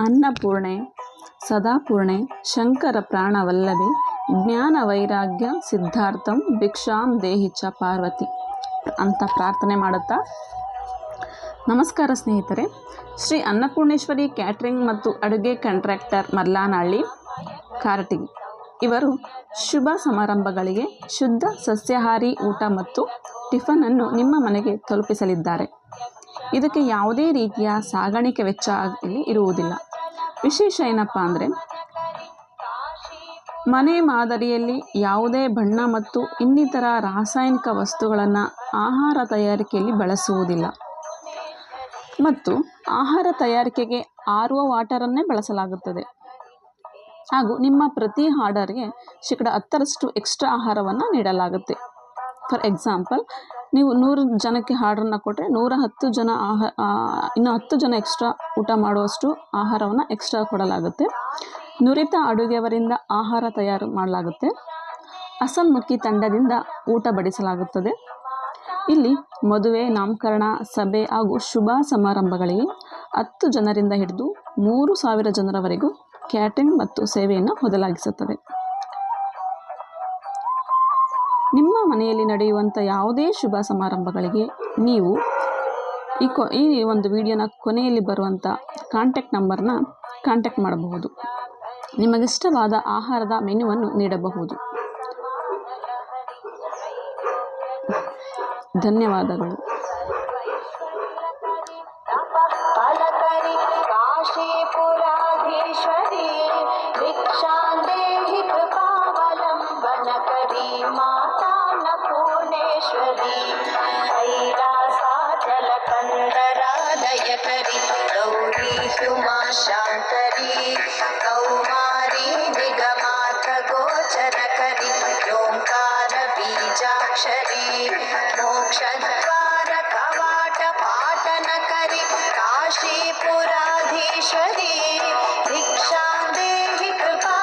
ಅನ್ನಪೂರ್ಣೆ, ಸದಾಪೂರ್ಣೆ, ಶಂಕರ ಪ್ರಾಣವಲ್ಲದೆ, ಜ್ಞಾನ ವೈರಾಗ್ಯ, ಸಿದ್ಧಾರ್ಥಂ, ಭಿಕ್ಷಾಂ ದೇಹಿಚ ಪಾರ್ವತಿ ಅಂತ ಪ್ರಾರ್ಥನೆ ಮಾಡುತ್ತಾ? ನಮಸ್ಕಾರ ಸ್ನೇಹಿತರೆ, ಶ್ರೀ ಅನ್ನಪೂರ್ಣೇಶ್ವರಿ ಕ್ಯಾಟ್ರಿಂಗ್ ಮತ್ತು ಅಡುಗೆ ಕಾಂಟ್ರಾಕ್ಟರ್ ಮರ್ಲಾನಹಳ್ಳಿ ಕಾರಟಗಿ ಇವರು ಶುಭ ಸಮಾರಂಭಗಳಿಗೆ ಶುದ್ಧ ಸಸ್ಯಾಹಾರಿ ಊಟ ಮತ್ತು ಟಿಫನನ್ನು ನಿಮ್ಮ ಮನೆಗೆ ತಲುಪಿಸಲಿದ್ದಾರೆ. ಇದಕ್ಕೆ ಯಾವುದೇ ರೀತಿಯ ಸಾಗಾಣಿಕೆ ವೆಚ್ಚ ಇಲ್ಲಿ ಇರುವುದಿಲ್ಲ. ವಿಶೇಷ ಏನಪ್ಪ ಅಂದರೆ ಮನೆ ಮಾದರಿಯಲ್ಲಿ ಯಾವುದೇ ಬಣ್ಣ ಮತ್ತು ಇನ್ನಿತರ ರಾಸಾಯನಿಕ ವಸ್ತುಗಳನ್ನು ಆಹಾರ ತಯಾರಿಕೆಯಲ್ಲಿ ಬಳಸುವುದಿಲ್ಲ. ಮತ್ತು ಆಹಾರ ತಯಾರಿಕೆಗೆ ಆರ್ ಒ ವಾಟರನ್ನೇ ಬಳಸಲಾಗುತ್ತದೆ. ಹಾಗೂ ನಿಮ್ಮ ಪ್ರತಿ ಆರ್ಡರ್ಗೆ ಶೇಕಡ ಹತ್ತರಷ್ಟು ಎಕ್ಸ್ಟ್ರಾ ಆಹಾರವನ್ನು ನೀಡಲಾಗುತ್ತೆ. ಫಾರ್ ಎಕ್ಸಾಂಪಲ್ ನೀವು ನೂರು ಜನಕ್ಕೆ ಆರ್ಡ್ರನ್ನ ಕೊಟ್ಟರೆ ನೂರ ಹತ್ತು ಜನ ಆಹ ಇನ್ನು ಹತ್ತು ಜನ ಎಕ್ಸ್ಟ್ರಾ ಊಟ ಮಾಡುವಷ್ಟು ಆಹಾರವನ್ನು ಎಕ್ಸ್ಟ್ರಾ ಕೊಡಲಾಗುತ್ತೆ. ನುರಿತ ಅಡುಗೆಯವರಿಂದ ಆಹಾರ ತಯಾರು ಮಾಡಲಾಗುತ್ತೆ. ಹಸನ್ಮುಖಿ ತಂಡದಿಂದ ಊಟ ಬಡಿಸಲಾಗುತ್ತದೆ. ಇಲ್ಲಿ ಮದುವೆ, ನಾಮಕರಣ, ಸಭೆ ಹಾಗೂ ಶುಭ ಸಮಾರಂಭಗಳಿಗೆ ಹತ್ತು ಜನರಿಂದ ಹಿಡಿದು ಮೂರು ಸಾವಿರ ಜನರವರೆಗೂ ಕ್ಯಾಟರಿಂಗ್ ಮತ್ತು ಸೇವೆಯನ್ನು ಒದಗಿಸುತ್ತದೆ ನಿಮ್ಮ ಮನೆಯಲ್ಲಿ ನಡೆಯುವಂಥ ಯಾವುದೇ ಶುಭ ಸಮಾರಂಭಗಳಿಗೆ ನೀವು ಈ ಕೊ, ಈ ಒಂದು ವಿಡಿಯೋನ ಕೊನೆಯಲ್ಲಿ ಬರುವಂಥ ಕಾಂಟ್ಯಾಕ್ಟ್ ನಂಬರ್ನ ಕಾಂಟ್ಯಾಕ್ಟ್ ಮಾಡಬಹುದು. ನಿಮಗಿಷ್ಟವಾದ ಆಹಾರದ ಮೆನುವನ್ನು ನೀಡಬಹುದು. ಧನ್ಯವಾದಗಳು. शान्तरी कौमारी निगमाथ गोचरकरी ओङ्कार बीजाक्षरी। मोक्षद्वार कवाट पाटनकरि काशीपुराधीश्वरी। भिक्षां देहि कृपा